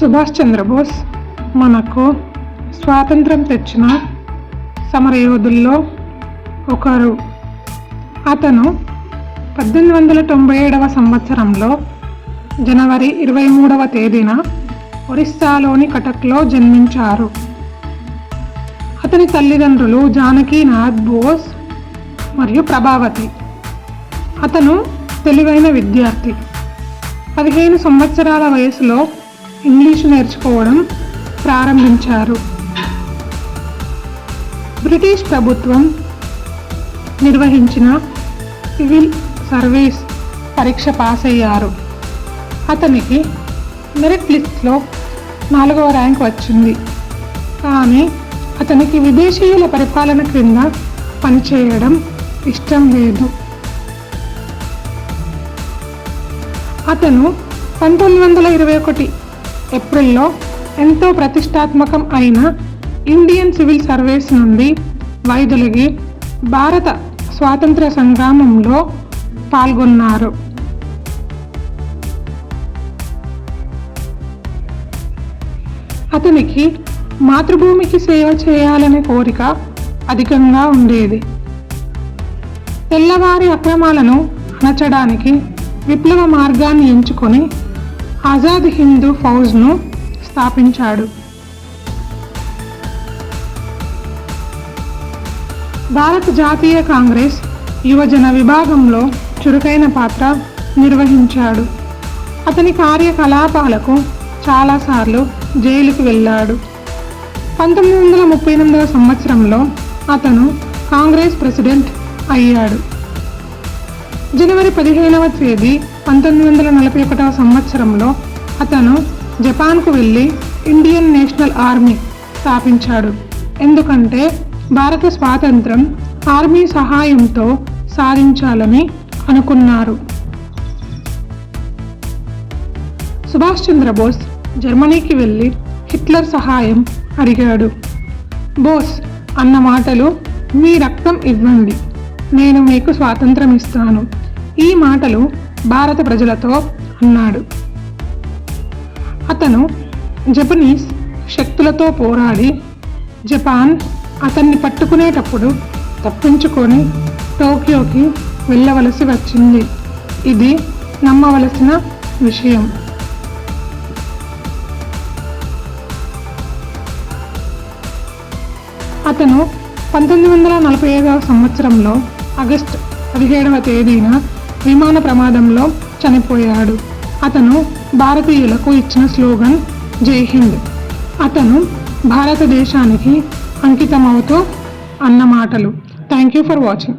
సుభాష్ చంద్రబోస్ మనకు స్వాతంత్రం తెచ్చిన సమరయోధుల్లో ఒకరు. అతను పద్దెనిమిది వందల తొంభై ఏడవ సంవత్సరంలో జనవరి ఇరవై మూడవ తేదీన ఒరిస్సాలోని కటక్లో జన్మించారు. అతని తల్లిదండ్రులు జానకీనాథ్ బోస్ మరియు ప్రభావతి. అతను తెలివైన విద్యార్థి. పదిహేను సంవత్సరాల వయసులో ఇంగ్లీష్ నేర్చుకోవడం ప్రారంభించారు. బ్రిటిష్ ప్రభుత్వం నిర్వహించిన సివిల్ సర్వీస్ పరీక్ష పాస్ అయ్యారు అతనికి మెరిట్ లిస్ట్లో నాలుగవ ర్యాంక్ వచ్చింది. కానీ అతనికి విదేశీయుల పరిపాలన క్రింద పనిచేయడం ఇష్టం లేదు. అతను పంతొమ్మిది వందల ఇరవై ఒకటి ఏప్రిల్లో ఎంతో ప్రతిష్టాత్మకం అయిన ఇండియన్ సివిల్ సర్వీస్ నుండి వైదొలిగి భారత స్వాతంత్ర సంగ్రామంలో పాల్గొన్నారు. అతనికి మాతృభూమికి సేవ చేయాలనే కోరిక అధికంగా ఉండేది. తెల్లవారి అక్రమాలను అణచడానికి విప్లవ మార్గాన్ని ఎంచుకొని ఆజాద్ హిందూ ఫౌజ్ను స్థాపించాడు. భారత జాతీయ కాంగ్రెస్ యువజన విభాగంలో చురుకైన పాత్ర నిర్వహించాడు. అతని కార్యకలాపాలకు చాలాసార్లు జైలుకు వెళ్ళాడు. పంతొమ్మిది వందల ముప్పై ఎనిమిదవ సంవత్సరంలో అతను కాంగ్రెస్ ప్రెసిడెంట్ అయ్యాడు. జనవరి పదిహేనవ తేదీ పంతొమ్మిది వందల నలభై ఒకటవ సంవత్సరంలో అతను జపాన్కు వెళ్ళి ఇండియన్ నేషనల్ ఆర్మీ స్థాపించాడు. ఎందుకంటే భారత స్వాతంత్రం ఆర్మీ సహాయంతో సాధించాలని అనుకున్నారు. సుభాష్ చంద్రబోస్ జర్మనీకి వెళ్ళి హిట్లర్ సహాయం అడిగాడు. బోస్ అన్న మాటలు మీ రక్తం ఇవ్వండి. నేను మీకు స్వాతంత్రం ఇస్తాను. ఈ మాటలు భారత ప్రజలతో అన్నాడు. అతను జపనీస్ శక్తులతో పోరాడి జపాన్ అతన్ని పట్టుకునేటప్పుడు తప్పించుకొని టోక్యోకి వెళ్ళవలసి వచ్చింది. ఇది నమ్మవలసిన విషయం. అతను పంతొమ్మిది వందల నలభై ఐదవ సంవత్సరంలో ఆగస్ట్ పదిహేడవ తేదీన విమాన ప్రమాదంలో చనిపోయాడు. అతను భారతీయులకు ఇచ్చిన స్లోగన్ జై హింద్. అతను భారతదేశానికి అంకితమవుతూ అన్న మాటలు. Thank you for watching